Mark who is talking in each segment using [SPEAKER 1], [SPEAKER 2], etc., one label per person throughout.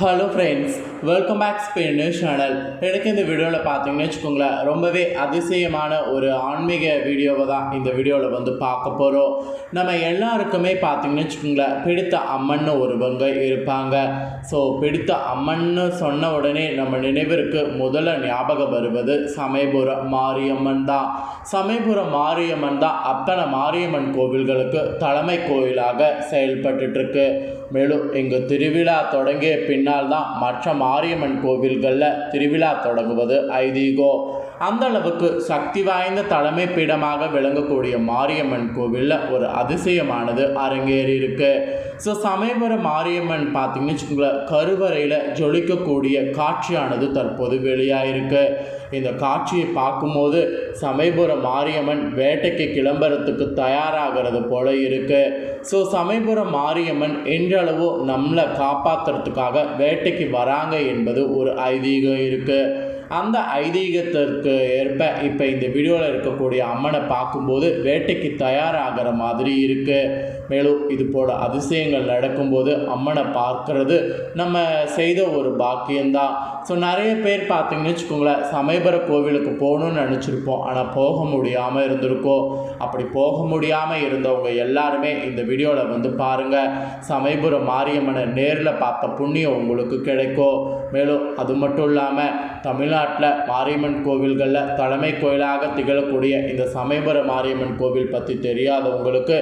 [SPEAKER 1] Hello friends welcome back Spain channel எனக்கு இந்த வீடியோவில் பார்த்தீங்கன்னு வச்சுக்கோங்களேன் ரொம்பவே அதிசயமான ஒரு ஆன்மீக வீடியோவை தான் இந்த வீடியோவில் வந்து பார்க்க போகிறோம் நம்ம எல்லாருக்குமே பார்த்தீங்கன்னு வச்சுக்கோங்களேன் பிடித்த அம்மன்னு ஒருவங்க இருப்பாங்க. ஸோ பிடித்த அம்மன்னு சொன்ன உடனே நம்ம நினைவிற்கு முதல்ல ஞாபகம் வருவது சமயபுர மாரியம்மன் தான். சமயபுர மாரியம்மன் தான் அத்தனை மாரியம்மன் கோவில்களுக்கு தலைமை கோயிலாக செயல்பட்டுருக்கு மேலும் இங்கு திருவிழா தொடங்கிய பின்னால் தான் மற்ற மாரியம்மன் கோவில்களில் திருவிழா தொடங்குவது ஐதீகம் அந்த அளவுக்கு சக்தி வாய்ந்த தலைமை பீடமாக விளங்கக்கூடிய மாரியம்மன் கோவிலில் ஒரு அதிசயமானது அரங்கேறி இருக்கு ஸோ சமயபுரம் மாரியம்மன் பார்த்தீங்கன்னு வச்சுக்கோங்களேன் கருவறையில் ஜொலிக்கக்கூடிய காட்சியானது தற்போது வெளியாயிருக்கு. இந்த காட்சியை பார்க்கும்போது சமயபுரம் மாரியம்மன் வேட்டைக்கு கிளம்புறதுக்கு தயாராகிறது போல இருக்கு. ஸோ சமயபுரம் மாரியம்மன் என்றளவு நம்மளை காப்பாற்றுறதுக்காக வேட்டைக்கு வராங்க என்பது ஒரு ஐதீகம் இருக்குது அந்த ஐதீகத்திற்கு ஏற்ப இப்போ இந்த வீடியோவில் இருக்கக்கூடிய அம்மனை பார்க்கும்போது வேட்டைக்கு தயாராகிற மாதிரி இருக்குது மேலும் இது போல அதிசயங்கள் நடக்கும்போது அம்மனை பார்க்கறது நம்ம செய்த ஒரு பாக்கியம்தான். ஸோ நிறைய பேர் பார்த்தீங்கன்னு வச்சுக்கோங்களேன் சமயபுர கோவிலுக்கு போகணும்னு நினச்சிருப்போம். ஆனால் போக முடியாமல் இருந்திருக்கோம். அப்படி போக முடியாமல் இருந்தவங்க எல்லாருமே இந்த வீடியோவில் வந்து பாருங்கள் சமயபுர மாரியம்மனை நேரில் பார்த்த புண்ணியம் உங்களுக்கு கிடைக்கும். மேலும் அது மட்டும் இல்லாமல் தமிழ்நாட்டில் மாரியம்மன் கோவில்களில் தலைமை கோயிலாக திகழக்கூடிய இந்த சமயபுர மாரியம்மன் கோவில் பற்றி தெரியாதவங்களுக்கு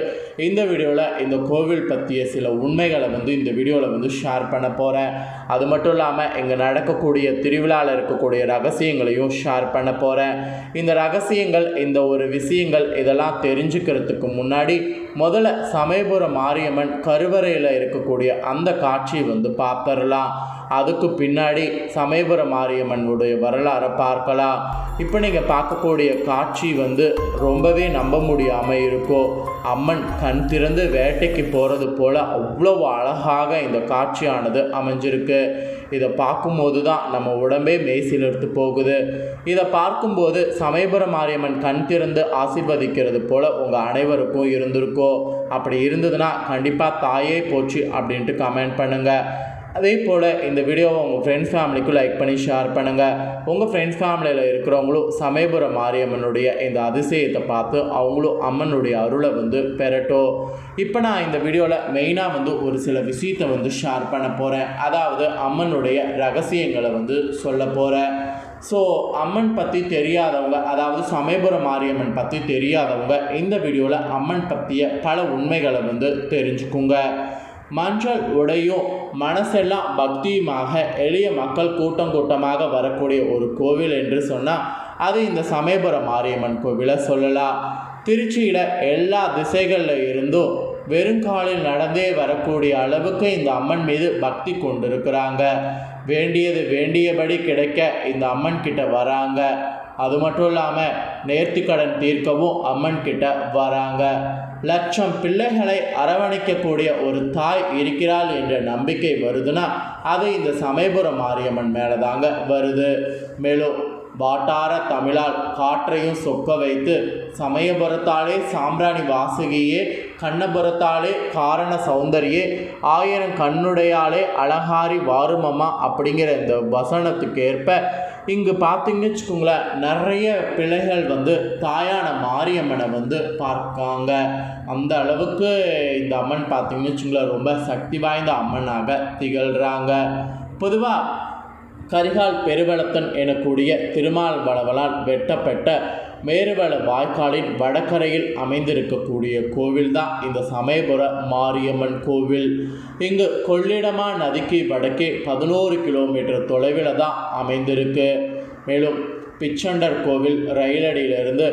[SPEAKER 1] இந்த வீடியோவில் இந்த கோவில் பற்றிய சில உண்மைகளை வந்து இந்த வீடியோவில் வந்து ஷேர் பண்ண போகிறேன் அது மட்டும் இல்லாமல் இங்கே நடக்கக்கூடிய திருவிழாவில் இருக்கக்கூடிய ரகசியங்களையும் ஷேர் பண்ண போகிறேன் இந்த ரகசியங்கள் இந்த ஒரு விஷயங்கள் இதெல்லாம் தெரிஞ்சுக்கிறதுக்கு முன்னாடி முதல்ல சமயபுரம் மாரியம்மன் கருவறையில் இருக்கக்கூடிய அந்த காட்சியை வந்து பார்த்துடலாம். அதுக்கு பின்னாடி சமயபுர மாரியம்மனுடைய வரலாறை பார்க்கலாம். இப்போ நீங்கள் பார்க்கக்கூடிய காட்சி வந்து ரொம்பவே நம்ப முடியாமல் இருக்கும் அம்மன் கண் திறந்து வேட்டைக்கு போகிறது போல் அவ்வளோ அழகாக இந்த காட்சியானது அமைஞ்சிருக்கு. இதை பார்க்கும்போது தான் நம்ம உடம்பே மெய்சிலிருத்து போகுது. இதை பார்க்கும்போது சமயபுர மாரியம்மன் கண் திறந்து ஆசிர்வதிக்கிறது போல் உங்கள் அனைவருக்கும் இருந்திருக்கோ. அப்படி இருந்ததுன்னா கண்டிப்பாக தாயே போச்சு அப்படின்ட்டு கமெண்ட் பண்ணுங்கள் அதே போல் இந்த வீடியோவை உங்கள் ஃப்ரெண்ட்ஸ் ஃபேமிலிக்கும் லைக் பண்ணி ஷேர் பண்ணுங்கள் உங்கள் ஃப்ரெண்ட்ஸ் ஃபேமிலியில் இருக்கிறவங்களும் சமயபுரம் மாரியம்மனுடைய இந்த அதிசயத்தை பார்த்து அவங்களும் அம்மனுடைய அருளை வந்து பெறட்டும். இப்போ நான் இந்த வீடியோவில் மெயினாக வந்து ஒரு சில விஷயத்தை வந்து ஷேர் பண்ண போகிறேன் அதாவது அம்மனுடைய ரகசியங்களை வந்து சொல்ல போகிறேன் ஸோ அம்மன் பற்றி தெரியாதவங்க அதாவது சமயபுரம் மாரியம்மன் பற்றி தெரியாதவங்க இந்த வீடியோவில் அம்மன் பற்றிய பல உண்மைகளை வந்து தெரிஞ்சுக்குங்க. மஞ்சள் உடையும் மனசெல்லாம் பக்தியுமாக எளிய மக்கள் கூட்டம் கூட்டமாக வரக்கூடிய ஒரு கோவில் என்று சொன்னால் அது இந்த சமயபுரம் மாரியம்மன் கோவிலை சொல்லலாம். திருச்சியில் எல்லா திசைகளில் இருந்தும் வெறுங்காலில் நடந்தே வரக்கூடிய அளவுக்கு இந்த அம்மன் மீது பக்தி கொண்டிருக்கிறாங்க. வேண்டியது வேண்டியபடி கிடைக்க இந்த அம்மன் கிட்ட வராங்க. அது மட்டும் இல்லாமல் நேர்த்திக்கடன் தீர்க்கவும் அம்மன் கிட்ட வராங்க. லட்சம் பிள்ளைகளை அரவணைக்கக்கூடிய ஒரு தாய் இருக்கிறாள் என்ற நம்பிக்கை வருதுன்னா அது இந்த சமயபுரம் மாரியம்மன் மேலே தாங்க வருது. மேலும் வாட்டார தமிழால் காற்றையும் சொக்க வைத்து சமயபுரத்தாலே சாம்பிராணி வாசுகியே கண்ணபுரத்தாலே காரண சௌந்தரியே ஆயிரம் கண்ணுடையாலே அழகாரி வாருமம்மா அப்படிங்கிற இந்த வசனத்துக்கு ஏற்ப இங்கு பார்த்தீங்கன்னு வச்சுக்கோங்களேன் நிறைய பிள்ளைகள் வந்து தாயான மாரியம்மனை வந்து பார்க்காங்க. அந்த அளவுக்கு இந்த அம்மன் பார்த்தீங்கன்னு வச்சுங்களேன் ரொம்ப சக்தி வாய்ந்த அம்மனாக திகழ்கிறாங்க பொதுவாக கரிகால் பெருவளத்தன் எனக்கூடிய திருமால் வளவலால் வெட்டப்பட்ட மேருவள வாய்க்காலின் வடகரையில் அமைந்திருக்கக்கூடிய கோவில் தான் இந்த சமயபுர மாரியம்மன் கோவில். இங்கு கொள்ளிடமா நதிக்கு வடக்கே பதினோரு கிலோமீட்டர் தொலைவில் தான் அமைந்திருக்கு. மேலும் பிச்சண்டர் கோவில் ரயிலடியிலிருந்து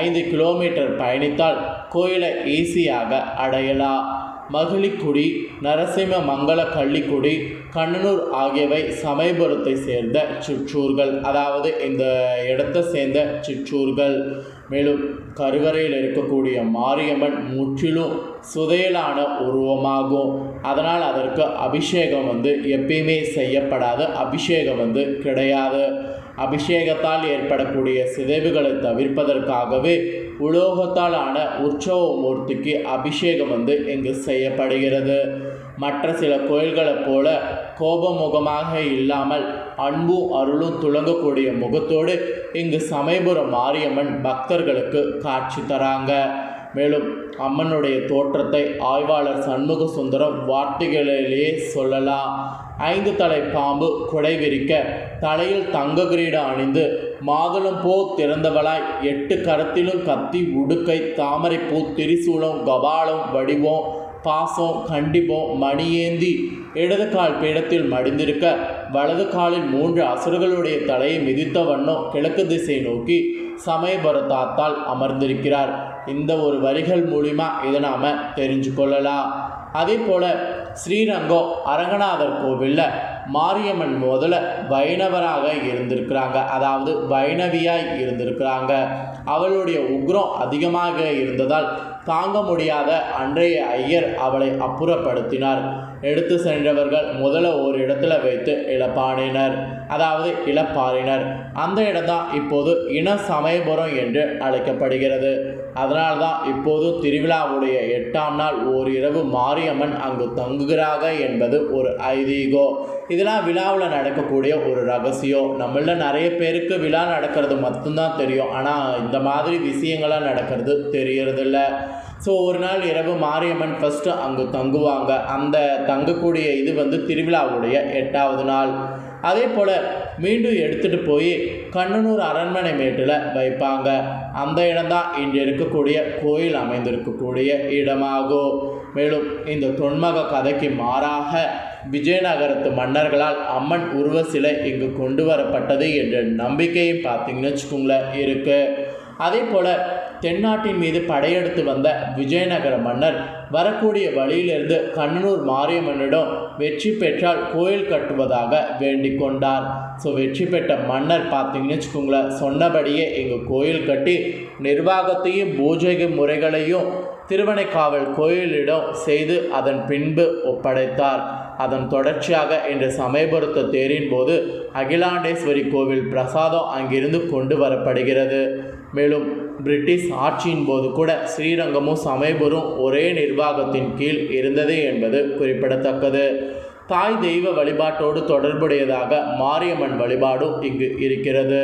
[SPEAKER 1] ஐந்து கிலோமீட்டர் பயணித்தால் கோயிலை ஈஸியாக அடையலாம். மகிழிக்குடி நரசிம்ம மங்கள கள்ளிக்குடி கண்ணனூர் ஆகியவை சமயபுரத்தை சேர்ந்த சிற்றூர்கள். அதாவது இந்த இடத்தை சேர்ந்த சிற்றூர்கள். மேலும் கருவறையில் இருக்கக்கூடிய மாரியம்மன் முற்றிலும் சுதையலான உருவமாகும். அதனால் அதற்கு அபிஷேகம் வந்து எப்பயுமே செய்யப்படாது அபிஷேகம் வந்து கிடையாது. அபிஷேகத்தால் ஏற்படக்கூடிய சிதைவுகளை தவிர்ப்பதற்காகவே உலோகத்தால் ஆன உற்சவ மூர்த்திக்கு அபிஷேகம் வந்து இங்கு செய்யப்படுகிறது. மற்ற சில கோயில்களைப் போல கோபமுகமாக இல்லாமல் அன்பும் அருளும் துளங்கக்கூடிய முகத்தோடு இங்கு சமயபுரம் மாரியம்மன் பக்தர்களுக்கு காட்சி தராங்க. மேலும் அம்மனுடைய தோற்றத்தை ஆய்வாளர் சண்முக சுந்தரம் வார்த்தைகளிலேயே சொல்லலாம். ஐந்து தலை பாம்பு குடை விரிக்க தலையில் தங்க கிரீடம் அணிந்து மாதுளம் போ திறந்தவளாய் எட்டு கரத்திலும் கத்தி உடுக்கை தாமரைப்பூ திரிசூலம் கபாலம் வடிவம் பாசம் கண்டிப்போம் மணியேந்தி இடது கால் பீடத்தில் மடிந்திருக்க வலது காலில் மூன்று அசுரர்களுடைய தலையை மிதித்த வண்ணம் கிழக்கு திசை நோக்கி சமயபுரத்தாத்தால் அமர்ந்திருக்கிறார். இந்த ஒரு வரிகள் மூலிமா இதை நாம் தெரிஞ்சு கொள்ளலாம். அதே போல் ஸ்ரீரங்கம் அரங்கநாதர் கோவிலில் மாரியம்மன் முதல்ல வைணவராக இருந்திருக்கிறாங்க. அதாவது வைணவியாய் இருந்திருக்கிறாங்க. அவளுடைய உக்ரம் அதிகமாக இருந்ததால் தாங்க முடியாத அன்றைய ஐயர் அவளை அப்புறப்படுத்தினார். எடுத்து சென்றவர்கள் முதல்ல ஒரு இடத்துல வைத்து இழப்பானினர். அதாவது இளப்பாறினர் அந்த இடம்தான் இப்போது இன சமயபுரம் என்று அழைக்கப்படுகிறது. அதனால்தான் இப்போது திருவிழாவுடைய எட்டாம் நாள் ஓரிரவு மாரியம்மன் அங்கு தங்குகிறாங்க என்பது ஒரு ஐதீகம் இதெல்லாம் விழாவில் நடக்கக்கூடிய ஒரு ரகசியம். நம்மள நிறைய பேருக்கு விழா நடக்கிறது மட்டும்தான் தெரியும். ஆனால் இந்த மாதிரி விஷயங்கள்லாம் நடக்கிறது தெரியறதில்ல. ஸோ ஒரு நாள் இரவு மாரியம்மன் ஃபஸ்ட்டு அங்கு தங்குவாங்க. அந்த தங்கக்கூடிய இது வந்து திருவிழாவுடைய எட்டாவது நாள். அதே போல் மீண்டும் எடுத்துகிட்டு போய் கண்ணனூர் அரண்மனை மேட்டில் வைப்பாங்க. அந்த இடம்தான் இன்று இருக்கக்கூடிய கோயில் அமைந்திருக்கக்கூடிய இடமாகும். மேலும் இந்த தொன்மக கதைக்கு மாறாக விஜயநகரத்து மன்னர்களால் அம்மன் உருவ சிலை இங்கு கொண்டு வரப்பட்டது என்ற நம்பிக்கையும் பார்த்தீங்கன்னு வச்சுக்கோங்களேன் இருக்குது அதே போல் தென்னாட்டின் மீது படையெடுத்து வந்த விஜயநகர மன்னர் வரக்கூடிய வழியிலிருந்து கண்ணனூர் மாரியம்மனிடம் வெற்றி பெற்றால் கோயில் கட்டுவதாக வேண்டிக் கொண்டார். ஸோ வெற்றி பெற்ற மன்னர் பார்த்தீங்கன்னு வச்சுக்கோங்களேன் சொன்னபடியே எங்கள் கோயில் கட்டி நிர்வாகத்தையும் பூஜை முறைகளையும் திருவனைக்காவல் கோயிலிடம் செய்து அதன் பின்பு ஒப்படைத்தார். அதன் தொடர்ச்சியாக இன்று சமயபுரத்தை தேரின் போது அகிலாண்டேஸ்வரி கோவில் பிரசாதம் அங்கிருந்து கொண்டு வரப்படுகிறது. மேலும் பிரிட்டிஷ் ஆட்சியின் போது கூட ஸ்ரீரங்கமும் சமயபுரம் ஒரே நிர்வாகத்தின் கீழ் இருந்தது என்பது குறிப்பிடத்தக்கது. தாய் தெய்வ வழிபாட்டோடு தொடர்புடையதாக மாரியம்மன் வழிபாடும் இங்கு இருக்கிறது.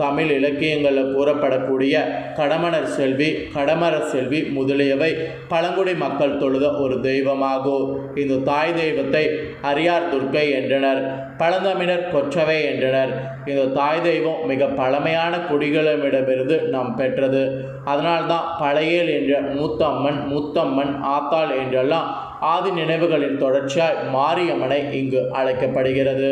[SPEAKER 1] தமிழ் இலக்கியங்களில் கூறப்படக்கூடிய கடமணர் செல்வி கடமர செல்வி முதலியவை பழங்குடி மக்கள் தொழுத ஒரு தெய்வமாகும். இந்த தாய் தெய்வத்தை அரியார் துர்க்கை என்றனர் பழந்தமிழர் கொற்றவை என்றனர். இந்த தாய் தெய்வம் மிக பழமையான குடிகளிடமிருந்து நாம் பெற்றது. அதனால்தான் பழையல் என்ற மூத்தம்மன் மூத்தம்மன் ஆத்தாள் என்றெல்லாம் ஆதி நினைவுகளின் தொடர்ச்சியாய் மாரியம்மனை இங்கு அழைக்கப்படுகிறது.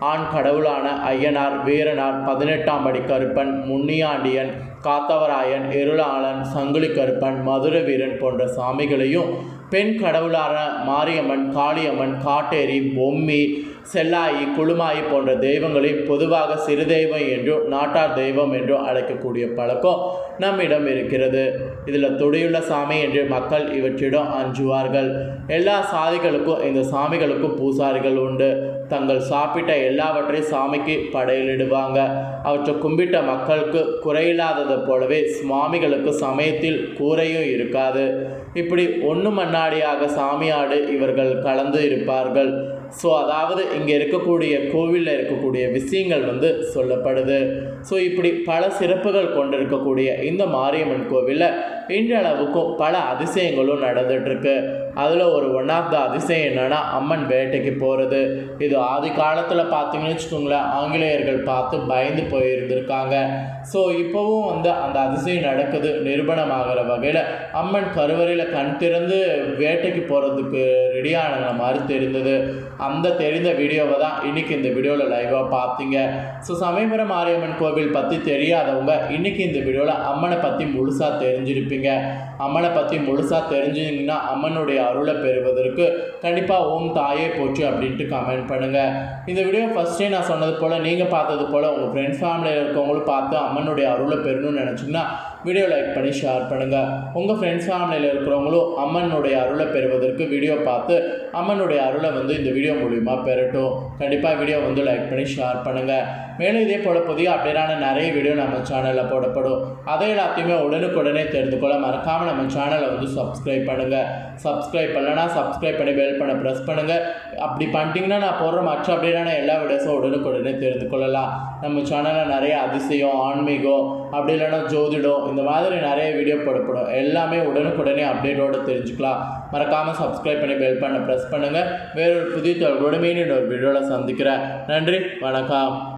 [SPEAKER 1] ஆண் கடவுளான ஐயனார் வீரனார் பதினெட்டாம் அடி கருப்பன் முன்னியாண்டியன் காத்தவராயன் இருளாளன் சங்குலி கருப்பன் மதுர வீரன் போன்ற சாமிகளையும் பெண் கடவுளான மாரியம்மன் காளியம்மன் காட்டேரி பொம்மி செல்லாயி குழுமாயி போன்ற தெய்வங்களை பொதுவாக சிறு தெய்வம் என்றும் நாட்டார் தெய்வம் என்றும் அழைக்கக்கூடிய பழக்கம் நம்மிடம் இருக்கிறது. இதில் துடியுள்ள சாமி என்று மக்கள் இவற்றிடம் அஞ்சுவார்கள். எல்லா சாதிகளுக்கும் இந்த சாமிகளுக்கும் பூசாரிகள் உண்டு. தங்கள் சாப்பிட்ட எல்லாவற்றையும் சாமிக்கு படையலிடுவாங்க. அவற்றை கும்பிட்ட மக்களுக்கு குறையில்லாதது போலவே சுவாமிகளுக்கு சமயத்தில் கூரையும் இருக்காது. இப்படி ஒன்று மண்ணாடியாக சாமியாடு இவர்கள் கலந்து இருப்பார்கள். ஸோ அதாவது இங்கே இருக்கக்கூடிய கோவிலில் இருக்கக்கூடிய விஷயங்கள் வந்து சொல்லப்படுது. ஸோ இப்படி பல சிறப்புகள் கொண்டிருக்கக்கூடிய இந்த மாரியம்மன் கோவிலில் இன்றளவுக்கும் பல அதிசயங்களும் நடந்துகிட்ருக்கு அதில் ஒரு ஒன் ஆஃப் த அதிசயம் என்னென்னா அம்மன் வேட்டைக்கு போகிறது இது ஆதி காலத்தில் பார்த்தீங்கன்னு வச்சுக்கோங்களேன் ஆங்கிலேயர்கள் பார்த்து பயந்து போயிருந்திருக்காங்க. ஸோ இப்போவும் வந்து அந்த அதிசயம் நடக்குது நிரூபணமாகிற வகையில் அம்மன் கருவறையில் கண் திறந்து வேட்டைக்கு போகிறதுக்கு ரெடியானங்கிற மாதிரி தெரிந்தது அந்த தெரிந்த வீடியோவை தான் இன்றைக்கி இந்த வீடியோவில் லைவாக பார்த்தீங்க. ஸோ சமயபுரம் மாரியம்மன் கோவில் பற்றி தெரியாதவங்க இன்றைக்கி இந்த வீடியோவில் அம்மனை பற்றி முழுசாக தெரிஞ்சிருப்பீங்க. அம்மனை பற்றி முழுசாக தெரிஞ்சிங்கன்னா அம்மனுடைய அருளை பெறுவதற்கு கண்டிப்பாக ஓம் தாயே போச்சு அப்படின்ட்டு கமெண்ட் பண்ணுங்கள் இந்த வீடியோ ஃபஸ்ட்டே நான் சொன்னது போல் நீங்கள் பார்த்தது போல் உங்கள் ஃப்ரெண்ட்ஸ் ஃபேமிலியில் இருக்கவங்களும் பார்த்து அம்மனுடைய அருளை பெறணும்னு நினச்சிங்கன்னா வீடியோ லைக் பண்ணி ஷேர் பண்ணுங்கள் உங்கள் ஃப்ரெண்ட்ஸ் ஃபேமிலியில் இருக்கிறவங்களும் அம்மனுடைய அருளை பெறுவதற்கு வீடியோ பார்த்து அம்மனுடைய அருளை வந்து இந்த வீடியோ மூலிமா பெறட்டும். கண்டிப்பாக வீடியோ வந்து லைக் பண்ணி ஷேர் பண்ணுங்கள் மேலும் இதே போல் புதிய அப்டேட்டான நிறைய வீடியோ நம்ம சேனலில் போடப்படும். அதை எல்லாத்தையுமே உடனுக்குடனே தெரிந்து கொள்ள மறக்காமல் நம்ம சேனலை வந்து சப்ஸ்கிரைப் பண்ணுங்கள் சப்ஸ்கிரைப் பண்ணலனா சப்ஸ்கிரைப் பண்ணி பெல் பண்ண ப்ரெஸ் பண்ணுங்கள் அப்படி பண்ணிட்டீங்கன்னா நான் போடுற மற்ற அப்டேட்டான எல்லா வீடியோஸும் உடனுக்குடனே தெரிந்து கொள்ளலாம். நம்ம சேனலில் நிறைய அதிசயம் ஆன்மீகம் அப்படி இல்லைன்னா ஜோதிடம் இந்த மாதிரி நிறைய வீடியோ போடப்படும். எல்லாமே உடனுக்குடனே அப்டேட்டோடு தெரிஞ்சுக்கலாம். மறக்காமல் சப்ஸ்கிரைப் பண்ணி பெல் பண்ண ப்ரெஸ் பண்ணுங்கள் வேறொரு புதிய தொடர்போடு மீண்டும் ஒரு வீடியோவில் சந்திக்கிறேன். நன்றி வணக்கம்.